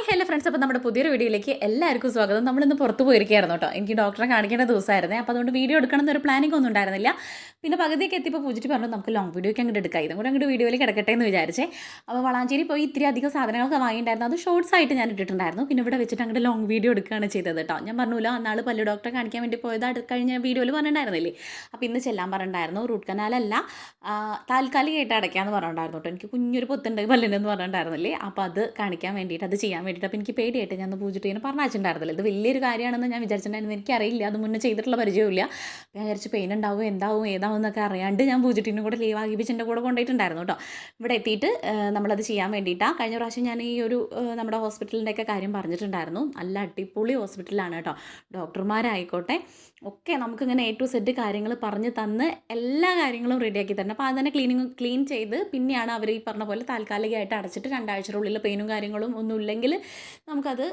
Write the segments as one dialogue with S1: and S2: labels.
S1: Hi hello friends അപ്പോൾ നമ്മുടെ പുതിയൊരു വീഡിയോയിലേക്ക് എല്ലാവർക്കും സ്വാഗതം. നമ്മളിന്ന് പുറത്ത് പോയിരിക്കുകയായിരുന്നു കേട്ടോ. എനിക്ക് ഡോക്ടറെ കാണിക്കേണ്ട ദിവസമായിരുന്നേ. അപ്പോൾ അതുകൊണ്ട് വീഡിയോ എടുക്കണം എന്നൊരു പ്ലാനിംഗ് ഒന്നും ഉണ്ടായിരുന്നില്ല. പിന്നെ പകുതിയൊക്കെ എത്തിയപ്പോൾ പൂജിറ്റ് പറഞ്ഞു നമുക്ക് ലോങ് വീഡിയോ ഒക്കെ അങ്ങോട്ട് എടുക്കാം. ഇതും കൂടെ അങ്ങോട്ട് വീഡിയോയിൽ കിടക്കട്ടെ എന്ന് വിചാരിച്ചേ. അപ്പോൾ വളാഞ്ചേരി പോയി ഇത്തിരി അധികം സാധനങ്ങളൊക്കെ വാങ്ങിയിട്ടുണ്ടായിരുന്നു. അത് ഷോർട്സ് ആയിട്ട് ഞാൻ ഇട്ടിട്ടുണ്ടായിരുന്നു. പിന്നെ ഇവിടെ വെച്ചിട്ട് അങ്ങോട്ട് ലോങ് വീഡിയോ എടുക്കുകയാണ് ചെയ്തത് കേട്ടോ. ഞാൻ പറഞ്ഞില്ല അന്നാൾ പല്ലു ഡോക്ടറെ കാണിക്കാൻ വേണ്ടി പോയത്. കഴിഞ്ഞ വീഡിയോയിൽ പറഞ്ഞിട്ടുണ്ടായിരുന്നില്ലേ? അപ്പോൾ ഇന്ന് ചെല്ലാൻ പറഞ്ഞിട്ടുണ്ടായിരുന്നു. റൂട്ട് കനാലല്ല താൽക്കാലികമായിട്ട് അടയ്ക്കാമെന്ന് പറഞ്ഞിട്ടുണ്ടായിരുന്നു കേട്ടോ. എനിക്ക് കുഞ്ഞൊരു പൊത്തുണ്ട് പല്ലിനെന്ന് പറഞ്ഞിട്ടുണ്ടായിരുന്നില്ലേ? അപ്പോൾ അത് കാണിക്കാൻ വേണ്ടിയിട്ട് അത് ചെയ്യാൻ വേണ്ടിയിട്ട്. അപ്പോൾ എനിക്ക് പേടിയായിട്ട് ഞാൻ പൂജിട്ട് ഇങ്ങനെ പറഞ്ഞിട്ടുണ്ടായിരുന്നില്ല ഇത് വലിയൊരു കാര്യമാണെന്ന് ഞാൻ വിചാരിച്ചിട്ടുണ്ടായിരുന്നു. എനിക്കറിയില്ല. അത് മുന്നേ ചെയ്തിട്ടുള്ള പരിചയമില്ല ഞാൻ വിചാരിച്ച് പെയിൻ ഉണ്ടാവും എന്താവും ഏതാവും എന്നൊക്കെ അറിയാണ്ട് ഞാൻ പൂജിട്ടിനും കൂടെ ലീവ് ആകി എന്റെ കൂടെ കൊണ്ടുപോയിട്ടുണ്ടായിരുന്നു കേട്ടോ. ഇവിടെ എത്തിയിട്ട് നമ്മളത് ചെയ്യാൻ വേണ്ടിയിട്ടാണ് കഴിഞ്ഞ പ്രാവശ്യം ഞാൻ ഈ ഒരു നമ്മുടെ ഹോസ്പിറ്റലിന്റെയൊക്കെ കാര്യം പറഞ്ഞിട്ടുണ്ടായിരുന്നു. നല്ല അടിപൊളി ഹോസ്പിറ്റലാണ് കേട്ടോ. ഡോക്ടർമാരായിക്കോട്ടെ. ഒക്കെ നമുക്കിങ്ങനെ എ ടു സെറ്റ് കാര്യങ്ങൾ പറഞ്ഞ് തന്ന് എല്ലാ കാര്യങ്ങളും റെഡിയാക്കി തരണം. അപ്പോൾ അത് തന്നെ ക്ലീനിങ് ക്ലീൻ ചെയ്ത് പിന്നെയാണ് അവർ ഈ പറഞ്ഞ പോലെ താൽക്കാലികമായിട്ട് അടച്ചിട്ട് രണ്ടാഴ്ചയുടെ ഉള്ളിൽ പെയിനും കാര്യങ്ങളും ഒന്നും ഇല്ലെങ്കിൽ നമുക്കത്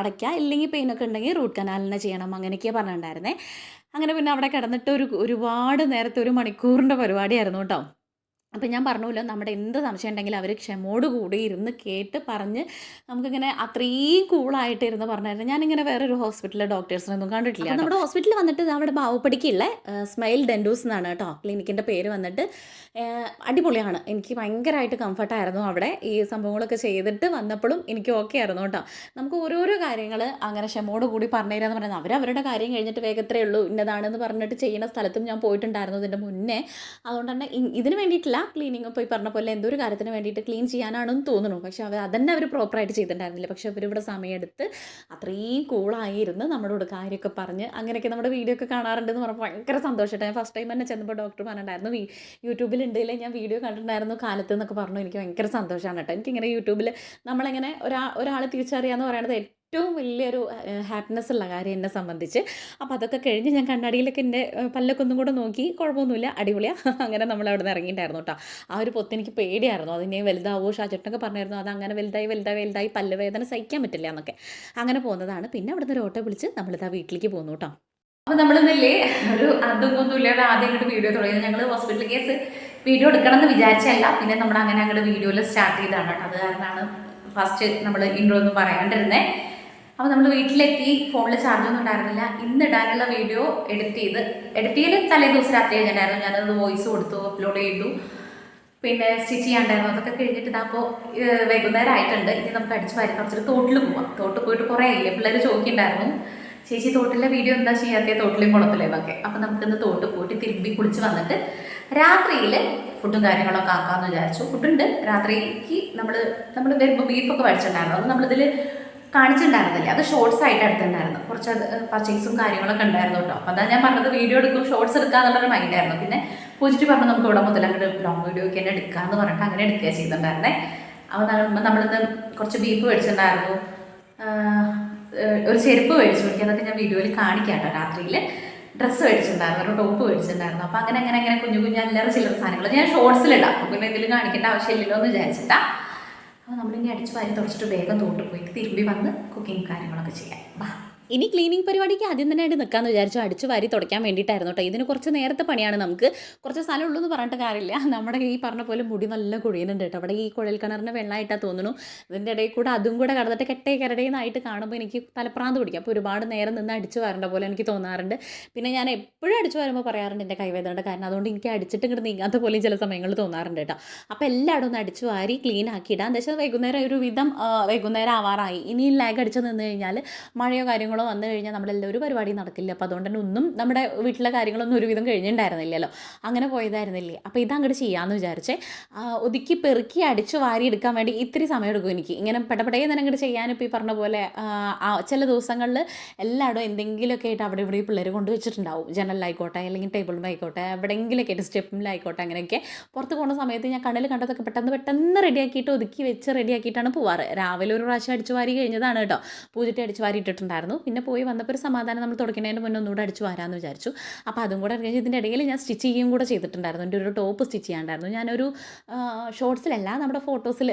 S1: അടയ്ക്കാം. ഇല്ലെങ്കിൽ പെയിനൊക്കെ ഉണ്ടെങ്കിൽ റൂട്ട് കനാലിനെ ചെയ്യണം. അങ്ങനെയൊക്കെയാണ് പറഞ്ഞിട്ടുണ്ടായിരുന്നേ. അങ്ങനെ പിന്നെ അവിടെ കിടന്നിട്ട് ഒരു ഒരുപാട് നേരത്തെ ഒരു മണിക്കൂറിന്റെ പരിപാടിയായിരുന്നു കേട്ടോ. അപ്പം ഞാൻ പറഞ്ഞല്ലോ നമ്മുടെ എന്ത് സംശയം ഉണ്ടെങ്കിലും അവർ ക്ഷമോട് കൂടി ഇരുന്ന് കേട്ട് പറഞ്ഞ് നമുക്കിങ്ങനെ അത്രയും കൂളായിട്ട് ഇരുന്ന് പറഞ്ഞായിരുന്നു. ഞാനിങ്ങനെ വേറൊരു ഹോസ്പിറ്റലിലെ ഡോക്ടേഴ്സിനൊന്നും കണ്ടിട്ടില്ല നമ്മുടെ ഹോസ്പിറ്റലിൽ വന്നിട്ട് നമ്മുടെ അവിടെ ബാവപ്പടിക്കുള്ള സ്മൈൽ ഡെൻഡൂസ് എന്നാണ് കേട്ടോ ക്ലിനിക്കിന്റെ പേര് വന്നിട്ട്. അടിപൊളിയാണ്. എനിക്ക് ഭയങ്കരമായിട്ട് കംഫർട്ടായിരുന്നു അവിടെ. ഈ സംഭവങ്ങളൊക്കെ ചെയ്തിട്ട് വന്നപ്പോഴും എനിക്ക് ഓക്കെ ആയിരുന്നു കേട്ടോ. നമുക്ക് ഓരോരോ കാര്യങ്ങൾ അങ്ങനെ ക്ഷമോട് കൂടി പറഞ്ഞു തരാമെന്ന് പറയുന്നത് അവർ അവരുടെ കാര്യം കഴിഞ്ഞിട്ട് വേഗത്രേ ഉള്ളൂ ഇന്നതാണെന്ന് പറഞ്ഞിട്ട് ചെയ്യുന്ന സ്ഥലത്തും ഞാൻ പോയിട്ടുണ്ടായിരുന്നു ഇതിന്റെ മുന്നേ. അതുകൊണ്ട് തന്നെ ഇതിന് വേണ്ടിയിട്ടില്ല ക്ലീനിങ് ഇപ്പോൾ ഈ പറഞ്ഞ പോലെ എന്തൊരു കാര്യത്തിന് വേണ്ടിയിട്ട് ക്ലീൻ ചെയ്യാനാണെന്ന് തോന്നുന്നു. പക്ഷേ അവർ അതന്നെ അവർ പ്രോപ്പറായിട്ട് ചെയ്തിട്ടുണ്ടായിരുന്നില്ല. പക്ഷേ അവരിവിടെ സമയമെടുത്ത് അത്രയും കൂളായി ഇരുന്ന് നമ്മളോട് കാര്യമൊക്കെ പറഞ്ഞ് അങ്ങനെയൊക്കെ നമ്മുടെ വീഡിയോ ഒക്കെ കാണാറുണ്ടെന്ന് പറഞ്ഞപ്പോൾ ഭയങ്കര സന്തോഷമായിട്ട് ഞാൻ ഫസ്റ്റ് ടൈം തന്നെ ചെന്നപ്പോൾ ഡോക്ടർ പറഞ്ഞിട്ടുണ്ടായിരുന്നു യൂട്യൂബിൽ ഉണ്ടെങ്കിൽ ഞാൻ വീഡിയോ കണ്ടിട്ടുണ്ടായിരുന്നു കാലത്ത് എന്നൊക്കെ പറഞ്ഞു. എനിക്ക് ഭയങ്കര സന്തോഷമാണ് കേട്ടോ. എനിക്കിങ്ങനെ യൂട്യൂബിൽ നമ്മളെങ്ങനെ ഒരാ ഒരാൾ തിരിച്ചറിയാമെന്ന് പറയുന്നത് ഏറ്റവും വലിയൊരു ഹാപ്പിനെസ് ഉള്ള കാര്യം എന്നെ സംബന്ധിച്ച്. അപ്പോൾ അതൊക്കെ കഴിഞ്ഞ് ഞാൻ കണ്ണാടിയിലൊക്കെ എന്റെ പല്ലൊക്കൊന്നും കൂടെ നോക്കി കുഴപ്പമൊന്നുമില്ല അടിപൊളിയാണ് അങ്ങനെ നമ്മൾ അവിടെ നിന്ന് ഇറങ്ങിയിട്ടായിരുന്നു കേട്ടോ ആ ഒരു പൊത്ത് എനിക്ക് പേടിയായിരുന്നു. അതിനെ വലുതാവോ? ഷാചേട്ടനൊക്കെ പറഞ്ഞായിരുന്നു അത് അങ്ങനെ വലുതായി വലുതായി വലുതായി പല്ല് വേദന സഹിക്കാൻ പറ്റില്ല എന്നൊക്കെ. അങ്ങനെ പോകുന്നതാണ് പിന്നെ അവിടുന്ന് ഒരു ഓട്ടോ വിളിച്ച് നമ്മളിതാ വീട്ടിലേക്ക് പോകുന്നു കേട്ടോ അപ്പോൾ നമ്മളിന്നല്ലേ ഒരു അതും ഒന്നും ഇല്ലാതെ ആദ്യം ഇങ്ങോട്ട് വീഡിയോ തുടങ്ങിയത്. ഞങ്ങൾ ഹോസ്പിറ്റൽ കേസ് വീഡിയോ എടുക്കണം എന്ന് വിചാരിച്ചല്ല പിന്നെ നമ്മൾ അങ്ങനെ അങ്ങോട്ട് വീഡിയോയിൽ സ്റ്റാർട്ട് ചെയ്തതാണ് കേട്ടോ അത് കാരണമാണ് ഫസ്റ്റ് നമ്മൾ ഇൻട്രോ ഒന്നും പറയാണ്ടിരുന്നേ. അപ്പോൾ നമ്മൾ വീട്ടിലെത്തി ഫോണിൽ ചാർജ് ഒന്നും ഉണ്ടായിരുന്നില്ല. ഇന്ന് ഇടാനുള്ള വീഡിയോ എഡിറ്റ് ചെയ്ത് എഡിറ്റ് ചെയ്ത് തലേ ദിവസം രാത്രി കഴിഞ്ഞിട്ടുണ്ടായിരുന്നു ഞാനത് വോയിസ് കൊടുത്തു അപ്ലോഡ് ചെയ്തു. പിന്നെ സ്റ്റിച്ച് ചെയ്യാണ്ടായിരുന്നു. അതൊക്കെ കഴിഞ്ഞിട്ട് ഇതാപ്പോൾ വൈകുന്നേരം ആയിട്ടുണ്ട് ഇനി നമുക്ക് അടിച്ച് വാരി കുറച്ചിട്ട് തോട്ടിൽ പോവാം. തോട്ടിൽ പോയിട്ട് കുറേ ആയില്ലേ? പിള്ളേർ ചോദിക്കുന്നുണ്ടായിരുന്നു. ചേച്ചി തോട്ടിലെ വീഡിയോ എന്താ ചെയ്യാത്ത? തോട്ടിലും കുളത്തിലും എന്നൊക്കെ. അപ്പം നമുക്കിന്ന് തോട്ട് പോയിട്ട് തിരുമ്പി കുളിച്ച് വന്നിട്ട് രാത്രിയിൽ ഫുഡും കാര്യങ്ങളൊക്കെ ആക്കാമെന്ന് വിചാരിച്ചു. ഫുഡുണ്ട് രാത്രിക്ക് നമ്മൾ നമ്മൾ വരുമ്പോൾ ബീഫൊക്കെ മേടിച്ചിട്ടുണ്ടായിരുന്നു അത് നമ്മളിതിൽ കാണിച്ചിട്ടുണ്ടായിരുന്നില്ല. അത് ഷോർട്സ് ആയിട്ട് എടുത്തിട്ടുണ്ടായിരുന്നു. കുറച്ച് പർച്ചേസും കാര്യങ്ങളൊക്കെ ഉണ്ടായിരുന്നു കേട്ടോ. അപ്പം അതാണ് ഞാൻ പറഞ്ഞത് വീഡിയോ എടുക്കും ഷോർട്സ് എടുക്കാന്നുള്ളൊരു മൈൻഡായിരുന്നു പിന്നെ പൂജിറ്റ് പറഞ്ഞു നമുക്ക് ഇവിടെ മുതൽ അങ്ങോട്ട് ലോങ് വീഡിയോ ഒക്കെ തന്നെ എടുക്കാമെന്ന് പറഞ്ഞിട്ട് അങ്ങനെ എടുക്കുക ചെയ്തിട്ടുണ്ടായിരുന്നേ. അപ്പോൾ നമ്മളിന്ന് കുറച്ച് ബീഫ് മേടിച്ചിട്ടുണ്ടായിരുന്നു. ഒരു ചെരുപ്പ് മേടിച്ചു. എനിക്ക് അതൊക്കെ ഞാൻ വീഡിയോയിൽ കാണിക്കാം കേട്ടോ. രാത്രിയിൽ ഡ്രസ്സ് മേടിച്ചിട്ടുണ്ടായിരുന്നു. ഒരു ടോപ്പ് മേടിച്ചിട്ടുണ്ടായിരുന്നു. അപ്പോൾ അങ്ങനെ അങ്ങനെ അങ്ങനെ കുഞ്ഞു കുഞ്ഞു അല്ലറ ചില സാധനങ്ങൾ. ഞാൻ ഷോർട്സിലിടാം പിന്നെ ഇതിൽ കാണിക്കേണ്ട ആവശ്യമില്ലല്ലോ എന്ന് വിചാരിച്ചിട്ടാ. അപ്പോൾ നമ്മളിനി അടിച്ച് വാരി തുടച്ചിട്ട് വേഗം തോട്ട് പോയിട്ട് തിരുമ്പി വന്ന് കുക്കിംഗ് കാര്യങ്ങളൊക്കെ ചെയ്യാം. വാ ഇനി ക്ലീനിങ് പരിപാടിക്ക് ആദ്യം തന്നെ ആയിട്ട് നിൽക്കാമെന്ന് വിചാരിച്ചു അടിച്ചു വാരി തുടയ്ക്കാൻ വേണ്ടിയിട്ടായിരുന്നു കേട്ടോ ഇതിന് കുറച്ച് നേരത്തെ പണിയാണ് നമുക്ക്. കുറച്ച് സ്ഥലം ഉള്ളൂ എന്ന് പറഞ്ഞിട്ട് കാര്യമില്ല. നമ്മുടെ ഈ പറഞ്ഞ പോലെ മുടി നല്ല കുഴിയുന്നുണ്ട് കേട്ടോ അവിടെ ഈ കുഴൽ കിണറിന് വെള്ളമായിട്ടാണ് തോന്നുന്നു. ഇതിന്റെ ഇടയിൽ കൂടെ അതും കൂടെ കടന്നിട്ട് കെട്ടേ കരടേന്നായിട്ട് കാണുമ്പോൾ എനിക്ക് തലപ്രാന്ത് പിടിക്കും. അപ്പോൾ ഒരുപാട് നേരം നിന്ന് അടിച്ചു വരേണ്ട പോലെ എനിക്ക് തോന്നാറുണ്ട്. പിന്നെ ഞാൻ എപ്പോഴും അടിച്ചു വരുമ്പോൾ പറയാറുണ്ട് എന്റെ കൈവേദനയുടെ കാരണം. അതുകൊണ്ട് എനിക്ക് അടിച്ചിട്ട് ഇങ്ങോട്ട് നീങ്ങാത്ത പോലെയും ചില സമയങ്ങളിൽ തോന്നാറുണ്ട് കേട്ടോ അപ്പോൾ എല്ലായിടും ഒന്ന് അടിച്ചു വാരി ക്ലീൻ ആക്കി ഇടാം എന്താ വെച്ചാൽ വൈകുന്നേരം ഒരു വിധം വൈകുന്നേരം ആവാറായി. ഇനി ലാഗ് അടിച്ച് നിന്ന് കഴിഞ്ഞാൽ മഴയോ കാര്യങ്ങളോ വന്നു കഴിഞ്ഞാൽ നമ്മളെല്ലാം ഒരു പരിപാടി നടക്കില്ല. അപ്പോൾ അതുകൊണ്ട് തന്നെ ഒന്നും നമ്മുടെ വീട്ടിലെ കാര്യങ്ങളൊന്നും ഒരുവിധം കഴിഞ്ഞിട്ടുണ്ടായിരുന്നില്ലല്ലോ. അങ്ങനെ പോയതായിരുന്നില്ലേ? അപ്പോൾ ഇത് അങ്ങോട്ട് ചെയ്യാമെന്ന് വിചാരിച്ചേ. ഒതുക്കി പെറുക്കി അടിച്ച് വാരി എടുക്കാൻ വേണ്ടി ഇത്തിരി സമയം എടുക്കും എനിക്ക്. ഇങ്ങനെ പെട്ടപ്പെട്ടേ തന്നെ അങ്ങോട്ട് ചെയ്യാൻ ഇപ്പോൾ ഈ പറഞ്ഞ പോലെ ചില ദിവസങ്ങളിൽ എല്ലായിടും എന്തെങ്കിലുമൊക്കെ ആയിട്ട് അവിടെ ഇവിടെ പിള്ളേർ കൊണ്ട് വെച്ചിട്ടുണ്ടാവും. ജനലിലായിക്കോട്ടെ അല്ലെങ്കിൽ ടേബിളിലായിക്കോട്ടെ എവിടെയെങ്കിലുമൊക്കെ ആയിട്ട് സ്റ്റെപ്പിലായിക്കോട്ടെ അങ്ങനെയൊക്കെ. പുറത്ത് പോകുന്ന സമയത്ത് ഞാൻ കണ്ണിൽ കണ്ടതൊക്കെ പെട്ടെന്ന് പെട്ടെന്ന് റെഡിയാക്കിയിട്ട് ഒതുക്കി വെച്ച് റെഡിയാക്കിയിട്ടാണ് പോവാറ്. രാവിലെ ഒരു പ്രാവശ്യം അടിച്ച് വാരി കഴിഞ്ഞതാണ് കേട്ടോ. പൂജിട്ട് അടിച്ച് വാരി ഇട്ടിട്ടുണ്ടായിരുന്നു. പിന്നെ പോയി വന്നപ്പോൾ ഒരു സമാധാനം നമ്മൾ തുടക്കുന്നതിന് മുന്നേ ഒന്നുകൂടെ അടിച്ച് വരാമെന്ന് വിചാരിച്ചു. അപ്പോൾ അതും കൂടെ ഇതിന്റെ ഇടയിൽ ഞാൻ സ്റ്റിച്ച് ചെയ്യുകയും കൂടെ ചെയ്തിട്ടുണ്ടായിരുന്നു. എന്റെ ഒരു ടോപ്പ് സ്റ്റിച്ച് ചെയ്യാണ്ടായിരുന്നു. ഞാനൊരു ഷോർട്സിലല്ല നമ്മുടെ ഫോട്ടോസിൽ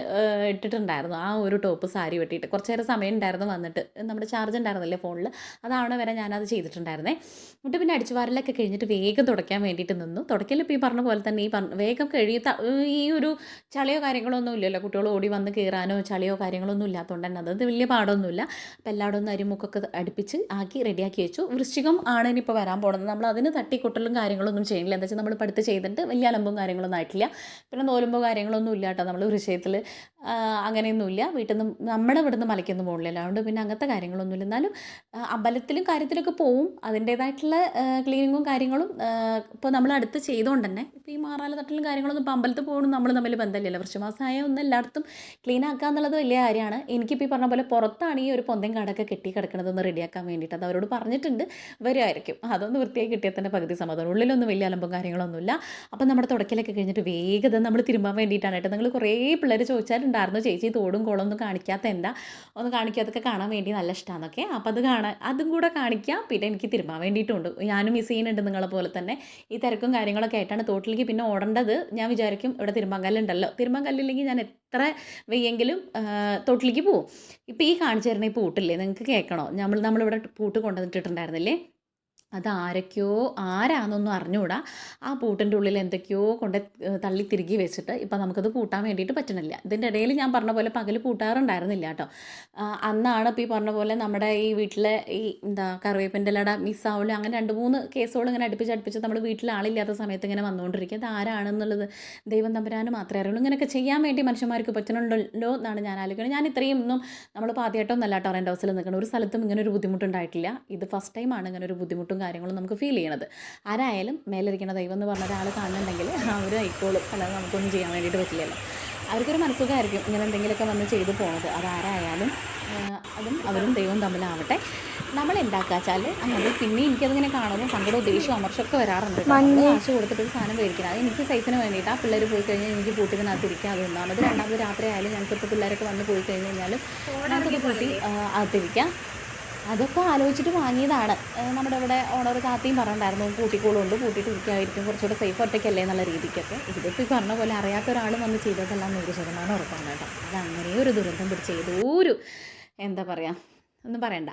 S1: ഇട്ടിട്ടുണ്ടായിരുന്നു ആ ഒരു ടോപ്പ് സാരി വെട്ടിയിട്ട്. കുറച്ച് നേരം സമയം ഉണ്ടായിരുന്നു വന്നിട്ട്. നമ്മുടെ ചാർജ് ഉണ്ടായിരുന്നില്ലേ ഫോണിൽ അതാണ് വരെ ഞാനത് ചെയ്തിട്ടുണ്ടായിരുന്നേ. എന്നിട്ട് പിന്നെ അടിച്ചു വാരലൊക്കെ കഴിഞ്ഞിട്ട് വേഗം തുടയ്ക്കാൻ വേണ്ടിയിട്ട് നിന്നു. തുടയ്ക്കൽ ഇപ്പോൾ ഈ പറഞ്ഞ പോലെ തന്നെ ഈ പറഞ്ഞ വേഗം കഴിയുത്ത ഈ ഒരു ചളിയോ കാര്യങ്ങളോ ഒന്നും ഇല്ലല്ലോ. കുട്ടികൾ ഓടി വന്ന് കയറാനോ ചളിയോ കാര്യങ്ങളൊന്നും ഇല്ലാത്തതുകൊണ്ട് തന്നെ. അത് വലിയ പാടൊന്നുമില്ല. അപ്പോൾ എല്ലായിടും ഒന്ന് അരിമുക്കൊക്കെ അടുപ്പിച്ച് ആക്കി റെഡിയാക്കി വെച്ചു. വൃശ്ചികം ആണ് ഇനിയിപ്പോൾ വരാൻ പോകുന്നത് നമ്മൾ അതിന് തട്ടിക്കൊട്ടലും കാര്യങ്ങളൊന്നും ചെയ്യില്ല എന്താ വെച്ചാൽ നമ്മൾ പഠിത്തം ചെയ്തിട്ട് വലിയ അലമ്പും കാര്യങ്ങളൊന്നും ആയിട്ടില്ല. പിന്നെ നോലുമ്പോ കാര്യങ്ങളൊന്നും ഇല്ല കേട്ടോ. നമ്മൾ വൃശ്ചയത്തിൽ അങ്ങനെയൊന്നുമില്ല വീട്ടിൽ നിന്ന് നമ്മുടെ ഇവിടെ നിന്ന് മലയ്ക്കൊന്നും പോകണില്ല അതുകൊണ്ട് പിന്നെ അങ്ങനത്തെ കാര്യങ്ങളൊന്നുമില്ല എന്നാലും അമ്പലത്തിലും കാര്യത്തിലൊക്കെ പോവും. അതിന്റേതായിട്ടുള്ള ക്ലീനിങ്ങും കാര്യങ്ങളും ഇപ്പോൾ നമ്മൾ അടുത്ത് ചെയ്തുകൊണ്ട് തന്നെ. ഇപ്പോൾ ഈ മാറാല തട്ടലും കാര്യങ്ങളൊന്നും ഇപ്പോൾ അമ്പലത്തിൽ പോകണം നമ്മൾ തമ്മിൽ ബന്ധമില്ലല്ലോ. വൃശ്ചമാസമായ ഒന്ന് എല്ലായിടത്തും ക്ലീൻ ആക്കുക എന്നുള്ളത് വലിയ കാര്യമാണ്. എനിക്കിപ്പോൾ ഈ പറഞ്ഞ പോലെ പുറത്താണ് ഈ ഒരു പൊന്തയും കാടൊക്കെ കെട്ടി കിടക്കണതൊന്ന് റെഡിയാക്കാൻ വേണ്ടിയിട്ട് അത് അവരോട് പറഞ്ഞിട്ടുണ്ട്. വരുമായിരിക്കും അതൊന്ന് വൃത്തിയായി കിട്ടിയാൽ തന്നെ പകുതി സമാധാനം. ഉള്ളിലൊന്നും വലിയ അലമ്പും കാര്യങ്ങളൊന്നുമില്ല. അപ്പം നമ്മുടെ തുടക്കലൊക്കെ കഴിഞ്ഞിട്ട് വേഗത നമ്മൾ തിരുമ്പാൻ വേണ്ടിയിട്ടാണ് കേട്ടോ. നിങ്ങൾ കുറേ പിള്ളേർ ചോദിച്ചാലുണ്ടായിരുന്നു ചേച്ചി തോടും കുളവും ഒന്നും കാണിക്കാത്ത എന്താ? ഒന്ന് കാണിക്കാതൊക്കെ കാണാൻ വേണ്ടി നല്ല ഇഷ്ടമാണെന്നൊക്കെ അപ്പോൾ അത് കാണാൻ അതും കൂടെ കാണിക്കാം. പിന്നെ എനിക്ക് തിരുമ്പാൻ വേണ്ടിയിട്ടുണ്ട്. ഞാനും മിസ് ചെയ്യുന്നുണ്ട് നിങ്ങളെ പോലെ തന്നെ. ഈ തിരക്കും കാര്യങ്ങളൊക്കെ ആയിട്ടാണ് തോട്ടിലേക്ക് പിന്നെ ഓടേണ്ടത്. ഞാൻ വിചാരിക്കും ഇവിടെ തിരുമ്പാൻ കല്ലുണ്ടല്ലോ. തിരുമ്പാൻ കല്ലില്ലെങ്കിൽ ഞാൻ എത്ര വെയ്യെങ്കിലും തോട്ടിലേക്ക് പോവും. ഇപ്പോൾ ഈ കാണിച്ചു തരുന്ന ഈ പൂട്ടില്ലേ നിങ്ങൾക്ക് കേൾക്കണോ? നമ്മൾ നമ്മളിവിടെ പൂട്ട് കൊണ്ടുവന്നിട്ടുണ്ടായിരുന്നില്ലേ അത് ആരൊക്കെയോ ആരാന്നൊന്നും അറിഞ്ഞുകൂടാ. ആ പൂട്ടിന്റെ ഉള്ളിൽ എന്തൊക്കെയോ കൊണ്ട് തള്ളി തിരികെ വെച്ചിട്ട് ഇപ്പം നമുക്കത് പൂട്ടാൻ വേണ്ടിയിട്ട് പറ്റണില്ല ഇതിന്റെ ഇടയിൽ ഞാൻ പറഞ്ഞ പോലെ പകൽ പൂട്ടാറുണ്ടായിരുന്നില്ല കേട്ടോ. അന്നാണ് ഇപ്പോൾ ഈ പറഞ്ഞ പോലെ നമ്മുടെ ഈ വീട്ടിലെ ഈ എന്താ കറിവേപ്പിന്റെ ലട മിസ്സാവലും അങ്ങനെ രണ്ട് മൂന്ന് കേസുകൾ ഇങ്ങനെ അടുപ്പിച്ച് അടുപ്പിച്ച് നമ്മൾ വീട്ടിൽ ആളില്ലാത്ത സമയത്ത് ഇങ്ങനെ വന്നുകൊണ്ടിരിക്കുക അത് ആരാണെന്നുള്ളത് ദൈവം തമ്പുരാന് മാത്രമേ അറിയുള്ളൂ. ഇങ്ങനെയൊക്കെ ചെയ്യാൻ വേണ്ടി മനുഷ്യന്മാർക്ക് പറ്റുന്നുണ്ടല്ലോ എന്നാണ് ഞാൻ ആലോചിക്കുന്നത്. ഞാൻ ഇത്രയും ഒന്നും നമ്മൾ ആദ്യമായിട്ടൊന്നും അല്ല കേട്ടോ റെന്റ് ഹൗസിൽ നിൽക്കണം ഒരു സ്ഥലത്തും ഇങ്ങനെ ഒരു ബുദ്ധിമുട്ടുണ്ടായിട്ടില്ല. ഇത് ഫസ്റ്റ് ടൈമാണ് ഇങ്ങനെ ഒരു ബുദ്ധിമുട്ടും കാര്യങ്ങളും നമുക്ക് ഫീൽ ചെയ്യണത്. ആരായാലും മേലിരിക്കുന്ന ദൈവം എന്ന് പറഞ്ഞ ഒരാൾ കാണുന്നുണ്ടെങ്കിൽ അവർ ആയിക്കോളും. അല്ലാതെ നമുക്കൊന്നും ചെയ്യാൻ വേണ്ടിയിട്ട് പറ്റില്ലല്ലോ. അവർക്കൊരു മനസ്സുഖമായിരിക്കും ഇങ്ങനെ എന്തെങ്കിലുമൊക്കെ വന്ന് ചെയ്തു പോകുന്നത് അതാരായാലും അതും അവരും ദൈവം തമ്മിലാവട്ടെ. നമ്മൾ എന്താക്കുക വെച്ചാൽ അത് പിന്നെ എനിക്കതിങ്ങനെ കാണുമ്പോൾ സങ്കടവും ദേഷ്യവും അമർഷമൊക്കെ വരാറുണ്ട് കാശ് കൊടുത്തിട്ട് ഒരു സാധനം മേടിക്കണം. അത് എനിക്ക് സൈഫിന് വേണ്ടിയിട്ട് ആ പിള്ളേർ പോയി കഴിഞ്ഞാൽ എനിക്ക് പൂട്ടിനകത്ത് അതുകൊണ്ടാണ് അത് ഒന്നാമത് രണ്ടാമത് രാത്രി ആയാലും ഞങ്ങൾക്ക് ഇപ്പോൾ പിള്ളേരൊക്കെ വന്ന് പോയി കഴിഞ്ഞ് കഴിഞ്ഞാലും നമുക്കത് പൂട്ടി അകത്തിരിക്കാം. അതൊക്കെ ആലോചിച്ചിട്ട് വാങ്ങിയതാണ്. നമ്മുടെ ഇവിടെ ഓണർ താത്തയും പറഞ്ഞിട്ടുണ്ടായിരുന്നു കൂട്ടിക്കോളുണ്ട് കൂട്ടിയിട്ട് ഇരിക്കാതിരിക്കും കുറച്ചുകൂടെ സേഫ് ഒറ്റയ്ക്കല്ലേ എന്നുള്ള രീതിക്കൊക്കെ. ഇതിപ്പോൾ ഈ പറഞ്ഞ പോലെ അറിയാത്ത ഒരാൾ വന്ന് ചെയ്തതെല്ലാം നൂറ് ശതമാനം ഉറപ്പാണ് കേട്ടോ. അത് അങ്ങനെ ഒരു ദുരന്തം പിടിച്ച് ഏതോ ഒരു എന്താ പറയുക ഒന്നും പറയണ്ട.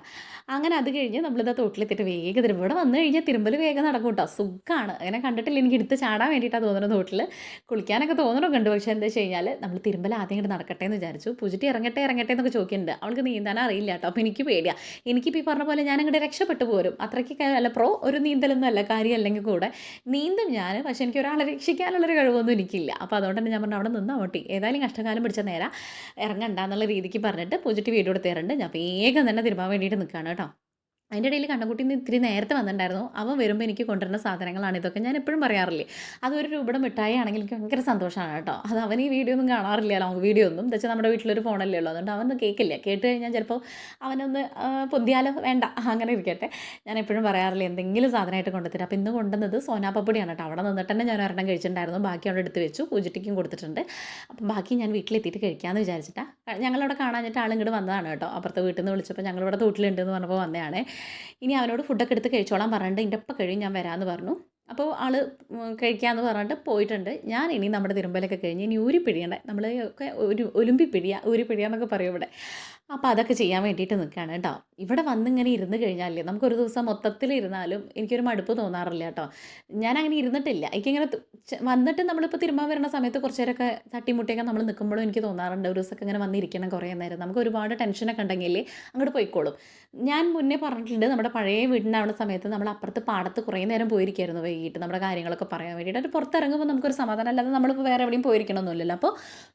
S1: അങ്ങനെ അത് കഴിഞ്ഞ് നമ്മളിതാ തോട്ടിലെത്തിയിട്ട് വേഗം തിരുമ്പ്. ഇവിടെ വന്നു കഴിഞ്ഞാൽ തിരുമ്പൽ വേഗം നടക്കും കേട്ടോ സുഖമാണ് അങ്ങനെ കണ്ടിട്ടില്ല എനിക്ക് എടുത്ത് ചാടാൻ വേണ്ടിയിട്ടാണ് തോന്നുന്നത് തോട്ടിൽ കുളിക്കാനൊക്കെ തോന്നണമൊക്കെ ഉണ്ട്. പക്ഷേ എന്താ വെച്ച് കഴിഞ്ഞാൽ നമ്മൾ തിരുമ്പൽ ആദ്യം ഇങ്ങോട്ട് നടക്കട്ടെ എന്ന് വിചാരിച്ചു. പൂജിറ്റി ഇറങ്ങട്ടെ ഇറങ്ങട്ടെ എന്നൊക്കെ ചോദിക്കുന്നുണ്ട്. അവൾക്ക് നീന്താൻ അറിയില്ല കേട്ടോ അപ്പോൾ എനിക്ക് പേടിയാണ് എനിക്കിപ്പോൾ ഈ പറഞ്ഞ പോലെ ഞാൻ അങ്ങോട്ട് രക്ഷപ്പെട്ടു പോരും. അത്രയ്ക്ക് അല്ല പ്രോ ഒരു നീന്തലൊന്നും അല്ല കാര്യം അല്ലെങ്കിൽ കൂടെ. നീന്തും ഞാൻ പക്ഷേ എനിക്ക് ഒരാളെ രക്ഷിക്കാനുള്ളൊരു കഴിവൊന്നും എനിക്കില്ല. അപ്പോൾ അതുകൊണ്ട് തന്നെ ഞാൻ പറഞ്ഞു അവിടെ നിന്ന് ഓട്ടി ഏതായാലും കഷ്ടകാലം പിടിച്ച നേരം. ഇറങ്ങണ്ട എന്നുള്ള രീതിക്ക് പറഞ്ഞിട്ട് പൂജിട്ട് വീഡിയോ എടുത്തേറുണ്ട് ഞാൻ വേഗം തന്നെ തിരുമ്പാൻ വേണ്ടിയിട്ട് നിൽക്കുകയാണ് കേട്ടോ. അതിന്റെ ഇടയിൽ കണ്ണക്കുട്ടി ഇന്ന് ഇത്തിരി നേരത്തെ വന്നിട്ടുണ്ടായിരുന്നു. അവൻ വരുമ്പോൾ എനിക്ക് കൊണ്ടുവരുന്ന സാധനങ്ങളാണ് ഇതൊക്കെ. ഞാൻ എപ്പോഴും പറയാറില്ലേ അതൊരു രൂപയുടെ മിഠായി ആണെങ്കിൽ എനിക്ക് ഭയങ്കര സന്തോഷമാണ് കേട്ടോ. അത് അവൻ ഈ വീഡിയോ ഒന്നും കാണാറില്ല ലോങ് വീഡിയോ ഒന്നും. എന്താ വെച്ചാൽ നമ്മുടെ വീട്ടിലൊരു ഫോണല്ലേ ഉള്ളൂ. അതുകൊണ്ട് അവനൊന്നും കേൾക്കില്ല കേട്ട് കഴിഞ്ഞാൽ ചിലപ്പോൾ അവനൊന്ന് പൊന്തിയാലോ? വേണ്ട. അങ്ങനെ ഇരിക്കട്ടെ. ഞാൻ എപ്പോഴും പറയാറില്ല എന്തെങ്കിലും സാധനമായിട്ട് കൊണ്ടുത്തരും അപ്പോൾ ഇന്ന് കൊണ്ടുവന്നത് സോനാപ്പപ്പൊടിയാണ് കേട്ടോ. അവിടെ നിന്നിട്ട് തന്നെ ഞാൻ ഒരെണ്ണം കഴിച്ചിട്ടുണ്ടായിരുന്നു. ബാക്കി അവിടെ എടുത്ത് വെച്ചു. പൂജറ്റിക്കും കൊടുത്തിട്ടുണ്ട്. അപ്പം ബാക്കി ഞാൻ വീട്ടിലെത്തിയിട്ട് കഴിക്കാമെന്ന് വിചാരിച്ചിട്ടാണ് ഞങ്ങളവിടെ കാണാഞ്ഞിട്ട് ആളിങ്ങോട്ട് വന്നതാണ് കേട്ടോ. അപ്പുറത്തെ വീട്ടിൽ നിന്ന് വിളിച്ചപ്പോൾ ഞങ്ങളിവിടെ തോട്ടിലുണ്ടെന്ന് പറഞ്ഞപ്പോൾ വന്നതാണ്. ഇനി അവനോട് ഫുഡൊക്കെ എടുത്ത് കഴിച്ചോളാൻ പറഞ്ഞിട്ട് എന്റെ ഒപ്പം കഴിയും ഞാൻ വരാമെന്ന് പറഞ്ഞു. അപ്പോൾ ആൾ കഴിക്കാമെന്ന് പറഞ്ഞിട്ട് പോയിട്ടുണ്ട്. ഞാൻ ഇനി നമ്മുടെ തിരുമ്പലൊക്കെ കഴിഞ്ഞ് ഇനി ഊരി നമ്മൾ ഒക്കെ ഒരു ഒലുമ്പി പിഴിയ ഊരി പിഴിയാന്നൊക്കെ പറയും ഇവിടെ. അപ്പോൾ അതൊക്കെ ചെയ്യാൻ വേണ്ടിയിട്ട് നിൽക്കുകയാണ് കേട്ടോ. ഇവിടെ വന്നിങ്ങനെ ഇരുന്ന് കഴിഞ്ഞാലേ നമുക്കൊരു ദിവസം മൊത്തത്തിൽ ഇരുന്നാലും എനിക്കൊരു മടുപ്പ് തോന്നാറില്ല കേട്ടോ. ഞാൻ അങ്ങനെ ഇരുന്നിട്ടില്ല. എനിക്കിങ്ങനെ വന്നിട്ട് നമ്മളിപ്പോൾ തിരുമ്പാൻ വരുന്ന സമയത്ത് കുറച്ച് നേരമൊക്കെ തട്ടിമുട്ടിയൊക്കെ നമ്മൾ നിൽക്കുമ്പോഴും എനിക്ക് തോന്നാറുണ്ട്. ഒരു ദിവസമൊക്കെ ഇങ്ങനെ വന്നിരിക്കണം കുറേ നേരം. നമുക്ക് ഒരുപാട് ടെൻഷനൊക്കെ ഉണ്ടെങ്കിൽ അങ്ങോട്ട് പോയിക്കോളും. ഞാൻ മുന്നേ പറഞ്ഞിട്ടുണ്ട് നമ്മുടെ പഴയ വീടിന്റെ സമയത്ത് നമ്മൾ അപ്പുറത്ത് പാടത്ത് കുറേ നേരം പോയിരിക്കായിരുന്നു വൈകിട്ട് നമ്മുടെ കാര്യങ്ങളൊക്കെ പറയാൻ വേണ്ടിയിട്ട് അത് പുറത്തിറങ്ങുമ്പോൾ നമുക്കൊരു സമാധാനം. അല്ലാതെ നമ്മളിപ്പോൾ വേറെ എവിടെയും പോയിരിക്കണമെന്നില്ലല്ലോ അപ്പോൾ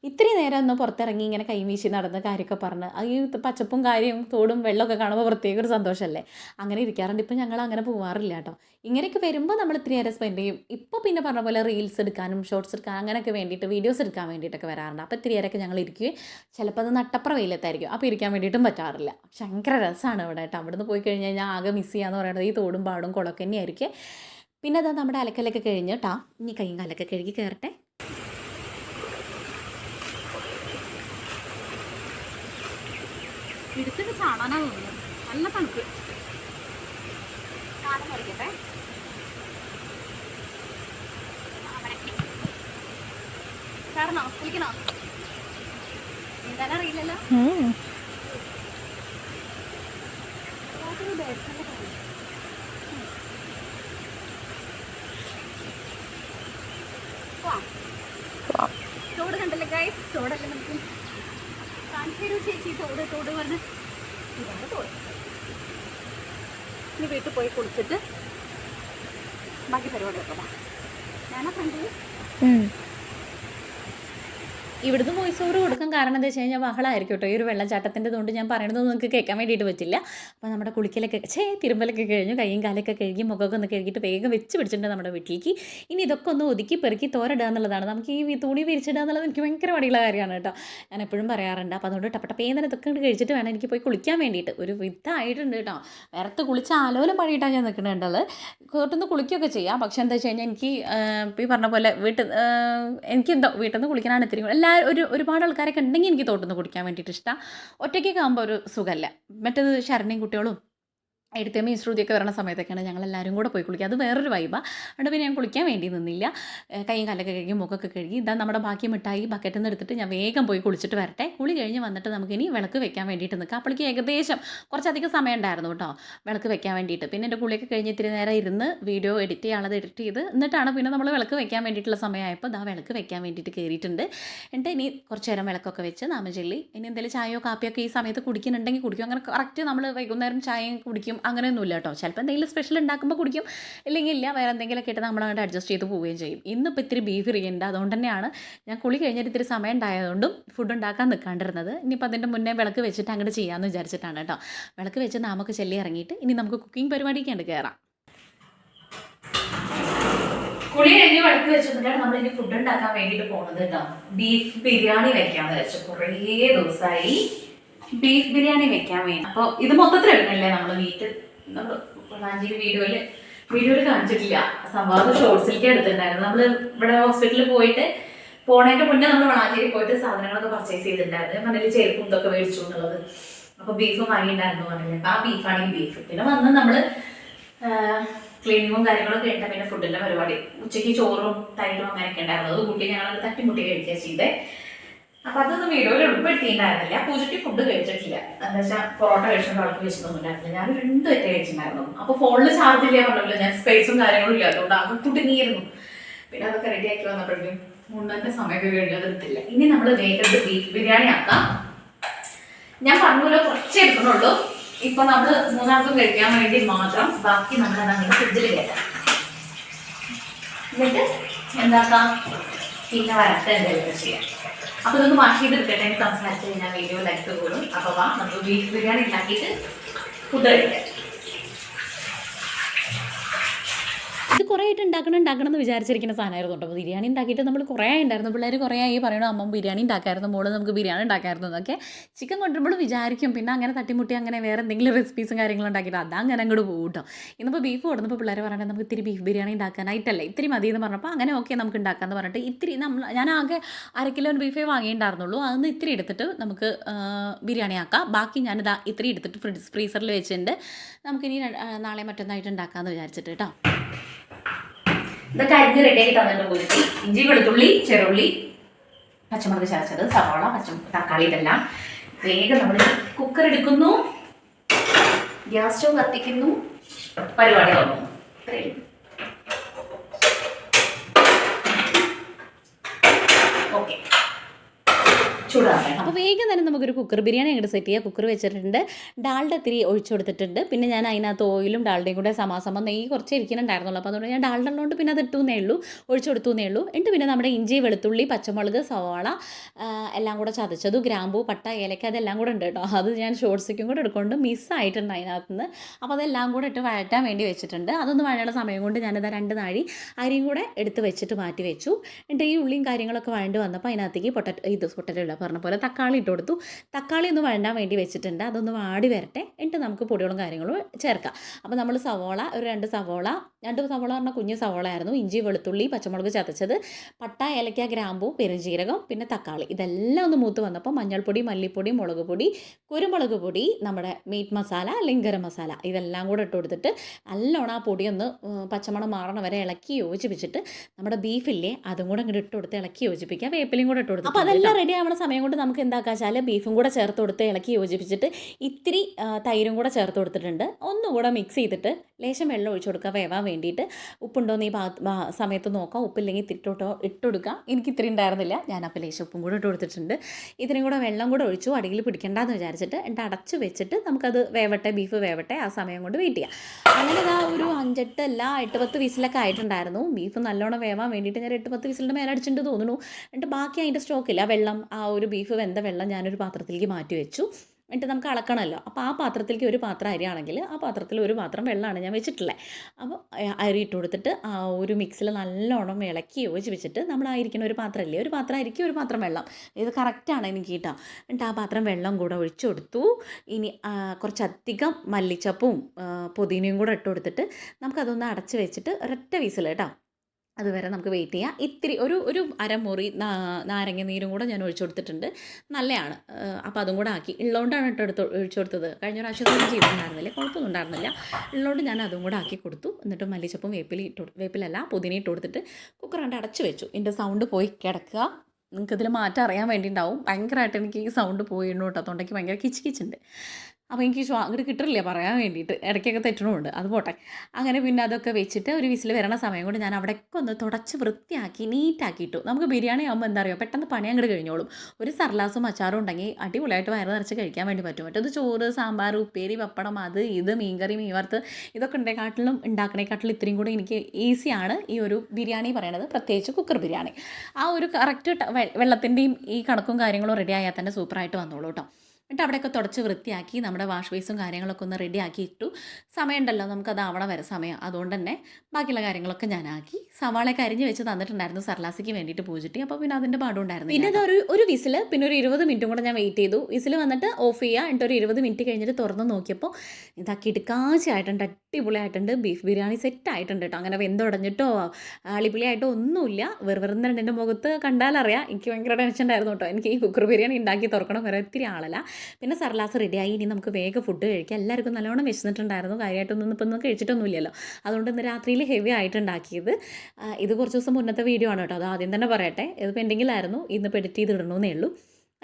S1: ഇത്തിരി നേരം ഒന്ന് പുറത്തിറങ്ങി ഇങ്ങനെ കൈവീശി നടന്ന കാര്യമൊക്കെ പറഞ്ഞ് ഈ പച്ചപ്പും കാര്യവും തോടും വെള്ളമൊക്കെ കാണുമ്പോൾ പ്രത്യേക ഒരു സന്തോഷമല്ലേ അങ്ങനെ ഇരിക്കാറുണ്ട്. ഇപ്പം ഞങ്ങൾ അങ്ങനെ പോവാറില്ല കേട്ടോ. ഇങ്ങനെയൊക്കെ വരുമ്പോൾ നമ്മൾ ഇത്തിരി നേരം സ്പെൻഡ് ചെയ്യും. ഇപ്പോൾ പിന്നെ പറഞ്ഞ പോലെ റീൽസ് എടുക്കാനും ഷോർട്സ് എടുക്കാൻ അങ്ങനെയൊക്കെ വേണ്ടിയിട്ട് വീഡിയോസ് എടുക്കാൻ വേണ്ടിയിട്ടൊക്കെ വരാറുണ്ട്. അപ്പോൾ ഇത്തിരി നേരമൊക്കെ ഞങ്ങൾ ഇരിക്കുകയും ചിലപ്പോൾ അത് നട്ടപ്പുറ വെയിലത്തായിരിക്കും അപ്പോൾ ഇരിക്കാൻ വേണ്ടിയിട്ടും പറ്റാറില്ല. ഭയങ്കര രസമാണ് ഇവിടെ കേട്ടോ. നിന്ന് പോയി കഴിഞ്ഞാൽ ഞാൻ ആകെ മിസ് ചെയ്യാന്ന് പറയുന്നത് ഈ തോടും പാടും കുളമൊക്കെ തന്നെയായിരിക്കും പിന്നെ അതാ നമ്മുടെ അലക്കലൊക്കെ കഴിഞ്ഞ് കേട്ടോ ഇനി കൈയും കാലൊക്കെ കഴുകി കയറട്ടെ
S2: എടുത്തിട്ട് ചാടാനാ തോന്നുന്നു. നല്ല തണുപ്പ്.
S1: സാധനം മുറിക്കട്ടെ ചാടണോ? കുളിക്കണോ തോട് കണ്ടല്ലേ ഗൈസ് തോടല്ലേ നമുക്ക് കാണിച്ചു തരൂ ചേച്ചി തോട് തോട് പറഞ്ഞ് ഇതാണ് തോട് ഇനി വീട്ടിൽ പോയി കുളിച്ചിട്ട് ബാക്കി പരിപാടി വെക്കാം ഞാനാ ഫ്രണ്ടിൽ ഇവിടുന്ന് വോയിസ് ഓവർ കൊടുക്കാൻ കാരണം എന്താ വെച്ച് കഴിഞ്ഞാൽ ബഹളമായിരിക്കും കേട്ടോ. ഈ ഒരു വെള്ളച്ചാട്ടത്തിന്റെ കൊണ്ട് ഞാൻ പറയണത് നിങ്ങൾക്ക് കേൾക്കാൻ വേണ്ടിയിട്ട് പറ്റില്ല. അപ്പോൾ നമ്മുടെ കുളിക്കലൊക്കെ ചേ തിരുമ്പലൊക്കെ കഴിഞ്ഞു. കൈയും കാലൊക്കെ കഴുകി മുഖമൊക്കെ ഒന്ന് കഴുകിയിട്ട് വേഗം വെച്ച് പിടിച്ചിട്ടുണ്ട് നമ്മുടെ വീട്ടിലേക്ക്. ഇനി ഇതൊക്കെ ഒന്ന് ഒതുക്കി പെറുക്കി തോരടുക എന്നുള്ളതാണ്. നമുക്ക് ഈ തുണി വിരിച്ചിടുക എന്നുള്ളത് എനിക്ക് ഭയങ്കര മടിയുള്ള കാര്യമാണ് കേട്ടോ. ഞാൻ എപ്പോഴും പറയാറുണ്ട്. അപ്പോൾ അതുകൊണ്ട് ടപ്പട്ടപ്പേന്ന് ഇതൊക്കെ ഇങ്ങട് കഴിച്ചിട്ട് വേണം എനിക്ക് പോയി കുളിക്കാൻ വേണ്ടിയിട്ട്. ഒരു വിധമായിട്ടുണ്ട് കേട്ടോ. വേറത്ത് കുളിച്ച് ആലോലം പണിയിട്ടാണ് ഞാൻ നിൽക്കുന്നുണ്ടത് കോട്ടൊന്ന് കുളിക്കുകയൊക്കെ ചെയ്യാം. പക്ഷേ എന്താ വെച്ച് കഴിഞ്ഞാൽ എനിക്ക് ഈ പറഞ്ഞ പോലെ വീട്ടിൽ എനിക്കെന്തോ വീട്ടിൽ നിന്ന് കുളിക്കാനാണ് ഇത്തിരി കൂടെ- എല്ലാവരും ഒരു ഒരുപാട് ആൾക്കാരൊക്കെ ഉണ്ടെങ്കിൽ എനിക്ക് തോട്ടുനിന്ന് കുടിക്കാൻ വേണ്ടിയിട്ട് ഇഷ്ടമാണ് ഒറ്റയ്ക്കൊക്കെ ആകുമ്പോൾ ഒരു സുഖമല്ല മറ്റേത് ശരണ്യം കുട്ടികളും എടുത്തമ്മയും ശ്രുതിയൊക്കെ വരണ സമയത്തൊക്കെയാണ് ഞങ്ങൾ എല്ലാവരും കൂടെ പോയി കുളിക്കുക. അത് വേറൊരു വൈബാണ് അതുകൊണ്ട് പിന്നെ ഞാൻ കുളിക്കാൻ വേണ്ടി നിന്നില്ല. കൈയും കാലൊക്കെ കഴുകി മുഖമൊക്കെ കഴുകി ഇതാ നമ്മുടെ ബാക്കി മിഠായി ബക്കറ്റിൽ നിന്ന് എടുത്തിട്ട് ഞാൻ വേഗം പോയി കുളിച്ചിട്ട് വരട്ടെ. കുളി കഴിഞ്ഞ് വന്നിട്ട് നമുക്കിനി വിളക്ക് വെക്കാൻ വേണ്ടിയിട്ട് നിൽക്കാം. അപ്പോഴേക്ക് ഏകദേശം കുറച്ചധികം സമയം ഉണ്ടായിരുന്നു കേട്ടോ വിളക്ക് വെക്കാൻ വേണ്ടിയിട്ട്. പിന്നെ എന്റെ കുളിയൊക്കെ കഴിഞ്ഞ് ഇത്തിരി നേരം ഇരുന്ന് വീഡിയോ എഡിറ്റ് ചെയ്യാനുള്ളത് എഡിറ്റ് ചെയ്ത് എന്നിട്ടാണ് പിന്നെ നമ്മൾ വിളക്ക് വെക്കാൻ വേണ്ടിയിട്ടുള്ള സമയമായപ്പോൾ ദാ വിളക്ക് വെക്കാൻ വേണ്ടിയിട്ട് കയറിയിട്ടുണ്ട്. എന്നിട്ട് ഇനി കുറച്ച് നേരം വിളക്കൊക്കെ വെച്ച് നാമചൊല്ലി ഇനി എന്തെങ്കിലും ചായയോ കാപ്പിയൊക്കെ ഈ സമയത്ത് കുടിക്കുന്നുണ്ടെങ്കിൽ കുടിക്കും. അങ്ങനെ കറക്റ്റ് നമ്മൾ വൈകുന്നേരം ചായയും കുടിക്കും. അങ്ങനെയൊന്നുമില്ല കേട്ടോ ചിലപ്പോൾ എന്തെങ്കിലും സ്പെഷ്യൽ ഉണ്ടാക്കുമ്പോൾ കുടിക്കും. ഇല്ലെങ്കിൽ ഇല്ല വേറെ എന്തെങ്കിലും ഇട്ട് നമ്മൾ അങ്ങോട്ട് അഡ്ജസ്റ്റ് ചെയ്ത് പോവുകയും ചെയ്യും. ഇന്നിപ്പോൾ ഇത്തിരി ബീഫ് ഇറിയുണ്ട് അതുകൊണ്ട് തന്നെയാണ് ഞാൻ കുളി കഴിഞ്ഞിട്ട് ഇത്തിരി സമയം ഉണ്ടായതുകൊണ്ടും ഫുഡ് ഉണ്ടാക്കാൻ നിൽക്കാണ്ടിരുന്നത് ഇനിയിപ്പോൾ അതിന്റെ മുന്നേ വിളക്ക് വെച്ചിട്ട് അങ്ങോട്ട് ചെയ്യാമെന്ന് വിചാരിച്ചിട്ടാണ് കേട്ടോ. വിളക്ക് വെച്ച് നമുക്ക് ചെല്ലി ഇറങ്ങിയിട്ട് ഇനി നമുക്ക് കുക്കിംഗ് പരിപാടിക്ക് ഉണ്ട് കയറാം കുളി കഴിഞ്ഞ് വിളക്ക് വെച്ചിട്ടാണ് നമ്മൾ ഇനി ഫുഡ് ഉണ്ടാക്കാൻ വേണ്ടിയിട്ട് പോകുന്നത് കേട്ടോ. ബീഫ് ബിരിയാണി വെക്കാന്ന് വെച്ചു കുറേ ദിവസമായി ബീഫ് ബിരിയാണി വെക്കാൻ വേണ്ടി. അപ്പോൾ ഇത് മൊത്തത്തിൽ എടുക്കണില്ലേ നമ്മൾ വീട്ടിൽ? നമ്മൾ വീഡിയോയിൽ വീഡിയോയിൽ കാണിച്ചിട്ടില്ല. സംഭവം ഷോർട്സിലേക്ക് എടുത്തിട്ടുണ്ടായിരുന്നു. നമ്മൾ ഇവിടെ ഹോസ്പിറ്റലിൽ പോയിട്ട് പോണേന്റെ മുന്നേ നമ്മൾ വളാഞ്ചേരി പോയിട്ട് സാധനങ്ങളൊക്കെ പർച്ചേസ് ചെയ്തിട്ടുണ്ടായിരുന്നു. മണ്ണിൽ ചെരുപ്പും ഇതൊക്കെ മേടിച്ചു എന്നുള്ളത്. അപ്പൊ ബീഫ് വാങ്ങിയിട്ടുണ്ടായിരുന്നു പറഞ്ഞില്ല. അപ്പൊ ആ ബീഫാണെങ്കിൽ ബീഫ് പിന്നെ വന്ന് നമ്മൾ ക്ലീനിങ്ങും കാര്യങ്ങളൊക്കെ ഉണ്ട് പിന്നെ ഫുഡിന്റെ പരിപാടി. ഉച്ചയ്ക്ക് ചോറും തൈരും അങ്ങനെയൊക്കെ ഉണ്ടായിരുന്നു. അത് കൂട്ടി ഞങ്ങൾ തട്ടിമുട്ടി കഴിക്കുക ചെയ്തേ. അപ്പൊ അതൊന്നും വീഡിയോയിൽ ഉൾപ്പെടുത്തിയിട്ടുണ്ടായിരുന്നില്ല പൂജയ്ക്ക് ഫുഡ് കഴിച്ചിട്ടില്ല. എന്താ വെച്ചാൽ പൊറോട്ട കഴിച്ചിട്ട് ആൾക്ക് ഞാൻ രണ്ട് തെറ്റ് കഴിച്ചിട്ടുണ്ടായിരുന്നു. അപ്പൊ ഫോണിൽ ചാർജ് ഇല്ല പറഞ്ഞില്ല. ഞാൻ സ്പേസും കാര്യങ്ങളും ഇല്ല. അതുകൊണ്ട് ആകെ കുടുങ്ങിയിരുന്നു പിന്നെ അതൊക്കെ റെഡിയാക്കി വന്നപ്പോഴേക്കും മുന്നത്തെ സമയമൊക്കെ കഴിഞ്ഞു. അതെടുത്തില്ല ഇനി നമ്മൾ വേഗത്തിൽ ബീഫ് ബിരിയാണി ആക്കാം. ഞാൻ പറഞ്ഞല്ലോ കുറച്ചേ എടുക്കുന്നുള്ളൂ. ഇപ്പൊ നമ്മൾ മൂന്നാൾക്കും കഴിക്കാൻ വേണ്ടി മാത്രം ബാക്കി നമ്മൾ അതങ്ങനെ ഫ്രിഡ്ജിൽ കയറ്റാം എന്നിട്ട് എന്താക്കാം? പിന്നെ വരട്ടെ എന്തെങ്കിലും ചെയ്യാം. അപ്പൊ ഇതൊന്ന് വാഷ് ചെയ്ത് എടുക്കട്ടെ സംസാരിച്ച് കഴിഞ്ഞാൽ വീഡിയോ ലൈക്ക് കൂടും. അപ്പൊ വാ നമുക്ക് ബീഫ് ബിരിയാണി ഉണ്ടാക്കിയിട്ട് ഫുഡ് കഴിക്കാം. ഇത് കുറേ ആയിട്ട് ഉണ്ടാക്കണം ഉണ്ടാക്കണം എന്ന് വിചാരിച്ചിരിക്കുന്ന സാധനമായിരുന്നു കേട്ടോ. ബിരിയാണി ഉണ്ടാക്കിയിട്ട് നമ്മൾ കുറേ ഉണ്ടായിരുന്നു പിള്ളേർ കുറേ ആയി പറയണോ അമ്മ ബിരിയാണി ഉണ്ടാക്കായിരുന്നു മോൾ നമുക്ക് ബിരിയാണി ഉണ്ടാക്കായിരുന്നു എന്നൊക്കെ. ചിക്കൻ കൊണ്ടുവരുമ്പോൾ വിചാരിക്കും പിന്നെ അങ്ങനെ തട്ടിമുട്ടി അങ്ങനെ വേറെ എന്തെങ്കിലും റെസിപ്പീസും കാര്യങ്ങളും ഉണ്ടാക്കിയിട്ട് അതങ്ങനെ അങ്ങോട്ട് പോകും കേട്ടോ. ഇന്നിപ്പോൾ ബീഫ് കൊടുന്നപ്പോൾ പിള്ളേർ പറയണത് നമുക്ക് ഇത്തിരി ബീഫ് ബിരിയാണി ഉണ്ടാക്കാനായിട്ടല്ലേ ഇത്തിരി മതി എന്ന് പറഞ്ഞപ്പോൾ അങ്ങനെ ഓക്കെ നമുക്ക് ഉണ്ടാക്കാമെന്ന് പറഞ്ഞിട്ട് ഇത്തിരി നമ്മൾ ഞാൻ ആകെ അര കിലോ ബീഫേ വാങ്ങിയിട്ടുണ്ടായിരുന്നുള്ളൂ. അതൊന്ന് ഇത്തിരി എടുത്തിട്ട് നമുക്ക് ബിരിയാണി ആക്കാം. ബാക്കി ഞാനിതാ ഇത്തിരി എടുത്തിട്ട് ഫ്രിഡ്ജ് ഫ്രീസറിൽ വെച്ചിട്ടുണ്ട്. നമുക്കിനി നാളെ മറ്റൊന്നായിട്ട് ഉണ്ടാക്കാമെന്ന് വിചാരിച്ചിട്ട് കേട്ടോ. ഇതൊക്കെ അരിഞ്ഞ് റെഡിയാക്കി തന്നിട്ട് കുരുത്തി ഇഞ്ചി വെളുത്തുള്ളി ചെറുള്ളി പച്ചമുളക് ചതച്ചത് സവാള പച്ച തക്കാളി ഇതെല്ലാം. വേഗം നമ്മൾ കുക്കർ എടുക്കുന്നു. ഗ്യാസ് സ്റ്റവ് കത്തിക്കുന്നു. പരിപാടി തുടങ്ങുന്നു ഇത്രയേ ഉള്ളൂ. ഓക്കെ ചൂടാക്കാം അപ്പോൾ വേഗം തന്നെ നമുക്കൊരു കുക്കർ ബിരിയാണി അങ്ങോട്ട് സെറ്റ് ചെയ്യാം. കുക്കർ വെച്ചിട്ടുണ്ട്. ഡാൽഡ ഇത്തിരി ഒഴിച്ചു കൊടുത്തിട്ടുണ്ട്. പിന്നെ ഞാൻ അതിനകത്ത് ഓയിലും ഡാൽഡയും കൂടെ സമാസമം നെയ്യ് കുറച്ച് ഇരിക്കുന്നുണ്ടായിരുന്നുള്ളൂ. അപ്പോൾ അതുകൊണ്ട് ഞാൻ ഡാൽഡ ഉള്ളതുകൊണ്ട് പിന്നെ അത് ഇട്ടു എന്നേ ഉള്ളൂ. ഒഴിച്ചു കൊടുത്തു എന്നേ ഉള്ളൂ. എന്നിട്ട് പിന്നെ നമ്മുടെ ഇഞ്ചി വെളുത്തുള്ളി പച്ചമുളക് സവാള എല്ലാം കൂടെ ചതച്ചത് ഗ്രാമ്പൂ പട്ട ഏലക്ക അതെല്ലാം കൂടെ ഉണ്ട് കേട്ടോ. അത് ഞാൻ ഷോർട്സിക്കും കൂടെ എടുക്കൊണ്ട് മിസ്സായിട്ടുണ്ട് അതിനകത്ത് നിന്ന് അപ്പോൾ അതെല്ലാം കൂടെ ഇട്ട് വഴറ്റാൻ വേണ്ടി വെച്ചിട്ടുണ്ട്. അതൊന്ന് വഴയുള്ള സമയം കൊണ്ട് ഞാനിത് രണ്ട് നാഴി അരിയും കൂടെ എടുത്ത് വെച്ചിട്ട് മാറ്റി വെച്ചു. എന്നിട്ട് ഈ ഉള്ളിയും കാര്യങ്ങളൊക്കെ വഴണ്ട് വന്നപ്പോൾ അതിനകത്തേക്ക് പൊട്ടറ്റോ ഇത് പൊട്ടറ്റോ ഇല്ല പറഞ്ഞ പോലെ തക്കാളി ഇട്ട് കൊടുത്തു. തക്കാളി ഒന്ന് വഴണ്ടാൻ വേണ്ടി വെച്ചിട്ടുണ്ട്. അതൊന്ന് വാടി വരട്ടെ. എന്നിട്ട് നമുക്ക് പൊടികളും കാര്യങ്ങളും ചേർക്കാം. അപ്പോൾ നമ്മൾ സവോള ഒരു രണ്ട് സവോള രണ്ട് സവോള പറഞ്ഞാൽ കുഞ്ഞ് സവോള ആയിരുന്നു. ഇഞ്ചി വെളുത്തുള്ളി പച്ചമുളക് ചതച്ചത്. പട്ട ഏലക്ക ഗ്രാമ്പു പെരുംജീരകം പിന്നെ തക്കാളി. ഇതെല്ലാം ഒന്ന് മൂത്ത് വന്നപ്പോൾ മഞ്ഞൾപ്പൊടി മല്ലിപ്പൊടി മുളക് പൊടി കുരുമുളക് പൊടി നമ്മുടെ മീറ്റ് മസാല അല്ലെങ്കിൽ ഗരം മസാല ഇതെല്ലാം കൂടെ ഇട്ട് കൊടുത്തിട്ട് നല്ലോണം ആ പൊടിയൊന്ന് ഒന്ന് പച്ചമണം മാറണ വരെ ഇളക്കി യോജിപ്പിച്ചിട്ട് നമ്മുടെ ബീഫില്ലേ അതും കൂടെ അങ്ങോട്ട് ഇട്ട് കൊടുത്ത് ഇളക്കി യോജിപ്പിക്കുക. വേപ്പിലയും കൂടെ ഇട്ട് കൊടുത്ത് അപ്പോൾ അതെല്ലാം റെഡി ആവുന്ന സമയം കൊണ്ട് നമുക്ക് എന്താക്കാ വെച്ചാൽ ബീഫും കൂടെ ചേർത്ത് കൊടുത്ത് ഇളക്കി യോജിപ്പിച്ചിട്ട് ഇത്തിരി തൈരും കൂടെ ചേർത്ത് കൊടുത്തിട്ടുണ്ട്. ഒന്നുകൂടെ മിക്സ് ചെയ്തിട്ട് ലേശം വെള്ളം ഒഴിച്ചു കൊടുക്കുക. വേവാൻ വേണ്ടിയിട്ട് ഉപ്പുണ്ടോയെന്ന് ഈ ഭാ- സമയത്ത് നോക്കാം. ഉപ്പില്ലെങ്കിൽ തിട്ടോട്ടോ ഇട്ട് കൊടുക്കാം എനിക്ക് ഇത്തിരി ഉണ്ടായിരുന്നില്ല. ഞാൻ അപ്പോൾ ലേശം ഉപ്പും കൂടെ ഇട്ട് കൊടുത്തിട്ടുണ്ട്. ഇതിനും കൂടെ വെള്ളം കൂടെ ഒഴിച്ചു. അടിയിൽ പിടിക്കണ്ടെന്ന് വിചാരിച്ചിട്ട് എന്നിട്ട് അടച്ച് വെച്ചിട്ട് നമുക്കത് വേവട്ടെ ബീഫ് വേവട്ടെ ആ സമയം കൊണ്ട് വെയിറ്റ് ചെയ്യാം. അങ്ങനെ ഇതാ ഒരു അഞ്ചെട്ട് അല്ല എട്ട് പത്ത് വിസിലൊക്കെ ആയിട്ടുണ്ടായിരുന്നു. ബീഫ് നല്ലോണം വേവാൻ വേണ്ടിയിട്ട് ഞാൻ എട്ട് പത്ത് വിസിലിന്റെ മേലടിച്ചിട്ടുണ്ട് തോന്നുന്നു. എന്നിട്ട് ബാക്കി അതിന്റെ സ്റ്റോക്കില്ല വെള്ളം ആ ഒരു ബീഫ് വെന്ത വെള്ളം ഞാനൊരു പാത്രത്തിലേക്ക് മാറ്റി വെച്ചു. എന്നിട്ട് നമുക്ക് അളക്കണമല്ലോ. അപ്പോൾ ആ പാത്രത്തിലേക്ക് ഒരു പാത്രം അരിയാണെങ്കിൽ ആ പാത്രത്തിൽ ഒരു പാത്രം വെള്ളമാണ് ഞാൻ വെച്ചിട്ടുള്ളത് അപ്പോൾ അരി ഇട്ട് കൊടുത്തിട്ട് ആ ഒരു മിക്സിൽ നല്ലോണം ഇളക്കി യോജിപ്പിച്ചിട്ട് നമ്മളായിരിക്കുന്ന ഒരു പാത്രമല്ലേ ഒരു പാത്രം അരിക്ക് ഒരു പാത്രം വെള്ളം. ഇത് കറക്റ്റാണ് എനിക്ക് കേട്ടോ. എന്നിട്ട് ആ പാത്രം വെള്ളം കൂടെ ഒഴിച്ചു കൊടുത്തു. ഇനി കുറച്ചധികം മല്ലിച്ചപ്പും പുതിനയും കൂടെ ഇട്ട് കൊടുത്തിട്ട് നമുക്കതൊന്ന് അടച്ച് വെച്ചിട്ട് ഒരൊറ്റ വീസിൽ കേട്ടോ. അതുവരെ നമുക്ക് വെയിറ്റ് ചെയ്യാം. ഇത്തിരി ഒരു ഒരു അരമുറി നാരങ്ങ നീരും കൂടെ ഞാൻ ഒഴിച്ചു കൊടുത്തിട്ടുണ്ട്. നല്ലതാണ് അപ്പോൾ അതും കൂടെ ആക്കി. ഉള്ളതുകൊണ്ടാണ് കേട്ടോ എടുത്ത് ഒഴിച്ചു കൊടുത്തത്. കഴിഞ്ഞ പ്രാവശ്യം ഒന്നും ചെയ്തിട്ടുണ്ടായിരുന്നില്ല. കുഴപ്പമൊന്നും ഉണ്ടായിരുന്നില്ല ഉള്ളതുകൊണ്ട് ഞാൻ അതും കൂടെ ആക്കി കൊടുത്തു. എന്നിട്ട് മല്ലിച്ചപ്പും വേപ്പില ഇട്ട് വേപ്പിലല്ല പുതിന ഇട്ട് കൊടുത്തിട്ട് കുക്കർ കണ്ട് അടച്ച് വെച്ചു. എന്റെ സൗണ്ട് പോയി കിടക്കുക. നിങ്ങൾക്കിതിൽ മാറ്റം അറിയാൻ വേണ്ടി ഉണ്ടാവും ഭയങ്കരമായിട്ട് എനിക്ക് ഈ സൗണ്ട് പോയിരുന്നു കേട്ടോ. തൊണ്ടയ്ക്ക് ഭയങ്കര കിച്ച് കിച്ചുണ്ട്. അപ്പോൾ എനിക്ക് ശ്വാ അങ്ങോട്ട് കിട്ടില്ല പറയാൻ വേണ്ടിയിട്ട്. ഇടയ്ക്കൊക്കെ തെറ്റണമുണ്ട്. അത് പോട്ടെ. അങ്ങനെ പിന്നെ അതൊക്കെ വെച്ചിട്ട് ഒരു വിസിൽ വരണ സമയം കൊണ്ട് ഞാൻ അവിടെയൊക്കെ ഒന്ന് തുടച്ച് വൃത്തിയാക്കി നീറ്റാക്കിയിട്ടു. നമുക്ക് ബിരിയാണി ആകുമ്പോൾ എന്താ പറയുക പെട്ടെന്ന് പണി അങ്ങോട്ട് കഴിഞ്ഞോളും. ഒരു സർലാസും അച്ചാറും ഉണ്ടെങ്കിൽ അടിപൊളിയായിട്ട് വയറ് നിറച്ച് കഴിക്കാൻ വേണ്ടി പറ്റും. മറ്റേത് ചോറ് സാമ്പാർ ഉപ്പേരി പപ്പടം അത് ഇത് മീൻകറി മീൻ വറുത്ത് ഇതൊക്കെ ഉണ്ടേക്കാട്ടിലും ഉണ്ടാക്കണേക്കാട്ടിലും ഇത്രയും കൂടി എനിക്ക് ഈസിയാണ് ഈ ഒരു ബിരിയാണി പറയണത്. പ്രത്യേകിച്ച് കുക്കർ ബിരിയാണി. ആ ഒരു കറക്റ്റ് വെള്ളത്തിന്റെയും ഈ കണക്കും കാര്യങ്ങളും റെഡി ആയാൽ തന്നെ സൂപ്പറായിട്ട് വന്നോളൂ കേട്ടോ എന്നിട്ട് അവിടെയൊക്കെ തുടച്ച് വൃത്തിയാക്കി നമ്മുടെ വാഷ് ബേസും കാര്യങ്ങളൊക്കെ ഒന്ന് റെഡിയാക്കി ഇട്ടു. സമയമുണ്ടല്ലോ നമുക്കത് ആവണം വരെ സമയം. അതുകൊണ്ട് തന്നെ ബാക്കിയുള്ള കാര്യങ്ങളൊക്കെ ഞാനാക്കി. സവാളയൊക്കെ അരിഞ്ഞ് വെച്ച് തന്നിട്ടുണ്ടായിരുന്നു സർലാസിക്ക് വേണ്ടിയിട്ട് പൂജിട്ടി അപ്പോൾ പിന്നെ അതിന്റെ പാടുണ്ടായിരുന്നു പിന്നെ അതൊരു ഒരു വിസിൽ പിന്നെ ഒരു ഇരുപത് മിനിറ്റും കൂടെ ഞാൻ വെയിറ്റ് ചെയ്തു. വിസിൽ വന്നിട്ട് ഓഫ് ചെയ്യുക. എന്നിട്ട് ഒരു ഇരുപത് മിനിറ്റ് കഴിഞ്ഞിട്ട് തുറന്ന് നോക്കിയപ്പോൾ ഇതാ കിടുക്കാച്ചയായിട്ടുണ്ട് അടിപൊളിയായിട്ടുണ്ട്. ബീഫ് ബിരിയാണി സെറ്റ് ആയിട്ടുണ്ട് കേട്ടോ. അങ്ങനെ വെന്തുടഞ്ഞിട്ടോ അളിപൊളിയായിട്ടോ ഒന്നുമില്ല. വെറുതെ എന്റെ മുഖത്ത് കണ്ടാലറിയാം. എനിക്ക് ഭയങ്കര ടെൻഷൻ ഉണ്ടായിരുന്നു കേട്ടോ. എനിക്ക് ഈ കുക്കർ ബിരിയാണി ഉണ്ടാക്കി തുറക്കണം വരെ ഒത്തിരി ആളല്ല. പിന്നെ സർലാസ് റെഡിയായി ഇനി നമുക്ക് വേഗം ഫുഡ് കഴിക്കാം. എല്ലാവർക്കും നല്ലോണം വിശന്നിട്ടുണ്ടായിരുന്നു. കാര്യമായിട്ടൊന്നും ഇപ്പം ഒന്നും കഴിച്ചിട്ടൊന്നുമില്ലല്ലോ. അതുകൊണ്ട് ഇന്ന് രാത്രിയിൽ ഹെവി ആയിട്ടുണ്ടാക്കിയത്. ഇത് കുറച്ച് ദിവസം മുന്നത്തെ വീഡിയോ ആണ് കേട്ടോ. അത് ആദ്യം തന്നെ പറയട്ടെ. ഇത് പെൻഡിങ്ങിലായിരുന്നു ഇന്ന് പെഡിറ്റ് ചെയ്തിടണമെന്നേ ഉള്ളൂ.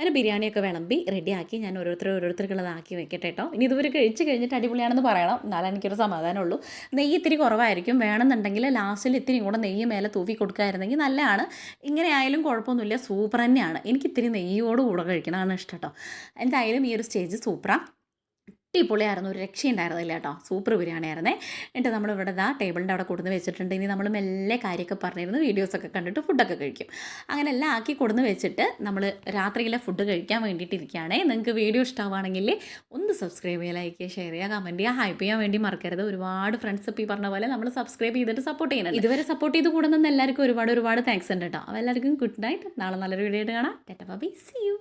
S1: അതിന് ബിരിയാണിയൊക്കെ വിളമ്പി റെഡിയാക്കി. ഞാൻ ഓരോരുത്തർ ഓരോരുത്തർക്കുള്ളതാക്കി വെക്കട്ടെ കേട്ടോ ഇനി ഇതുവരെ കഴിച്ച് കഴിഞ്ഞിട്ട് അടിപൊളിയാണെന്ന് പറയണം. എന്നാലും എനിക്കൊരു സമാധാനമുള്ളൂ. നെയ്യ് ഇത്തിരി കുറവായിരിക്കും. വേണമെന്നുണ്ടെങ്കിൽ ലാസ്റ്റിൽ ഇത്തിരി കൂടെ നെയ്യ് മേലെ തൂവി കൊടുക്കാമായിരുന്നെങ്കിൽ നല്ലതാണ്. ഇങ്ങനെ ആയാലും കുഴപ്പമൊന്നുമില്ല. സൂപ്പർ തന്നെയാണ്. എനിക്ക് ഇത്തിരി നെയ്യോട് കൂടെ കഴിക്കണതാണ് ഇഷ്ടം കേട്ടോ എന്തായാലും ഈ ഒരു സ്റ്റേജ് സൂപ്പറാണ് അടിപൊളിയായിരുന്നു. ഒരു രക്ഷയുണ്ടായിരുന്നില്ല കേട്ടോ. സൂപ്പർ ബിരിയാണി ആയിരുന്നേ എന്നിട്ട് നമ്മൾ ഇവിടെ ദാ ടേബിളിന്റെ അവിടെ കൊടുന്ന് വെച്ചിട്ടുണ്ട്. ഇനി നമ്മൾ മെല്ലെ കാര്യമൊക്കെ പറഞ്ഞിരുന്നു വീഡിയോസൊക്കെ കണ്ടിട്ട് ഫുഡൊക്കെ കഴിക്കും. അങ്ങനെ എല്ലാം ആക്കി കൊടുന്ന് വെച്ചിട്ട് നമ്മൾ രാത്രിയിലെ ഫുഡ് കഴിക്കാൻ വേണ്ടിയിട്ടിരിക്കുകയാണേ. നിങ്ങൾക്ക് വീഡിയോ ഇഷ്ടമാണെങ്കിൽ ഒന്ന് സബ്സ്ക്രൈബ് ചെയ്യുക ലൈക്ക് ചെയ്യുക ഷെയർ ചെയ്യുക കമന്റ് ചെയ്യുക ഹൈപ്പ് ചെയ്യാൻ വേണ്ടി മറക്കരുത്. ഒരുപാട് ഫ്രണ്ട്സ് ഇപ്പോൾ ഈ പറഞ്ഞ പോലെ നമ്മൾ സബ്സ്ക്രൈബ് ചെയ്തിട്ട് സപ്പോർട്ട് ചെയ്യുന്നത് ഇതുവരെ സപ്പോർട്ട് ചെയ്ത് കൂടുന്ന എല്ലാവർക്കും ഒരുപാട് ഒരുപാട് താങ്ക്സ് ഉണ്ട് കേട്ടോ. അപ്പോൾ എല്ലാവർക്കും ഗുഡ് നൈറ്റ് നാളെ നല്ലൊരു വീഡിയോ ആയിട്ട് കാണാം. ടെറ്റ ബൈ സി യു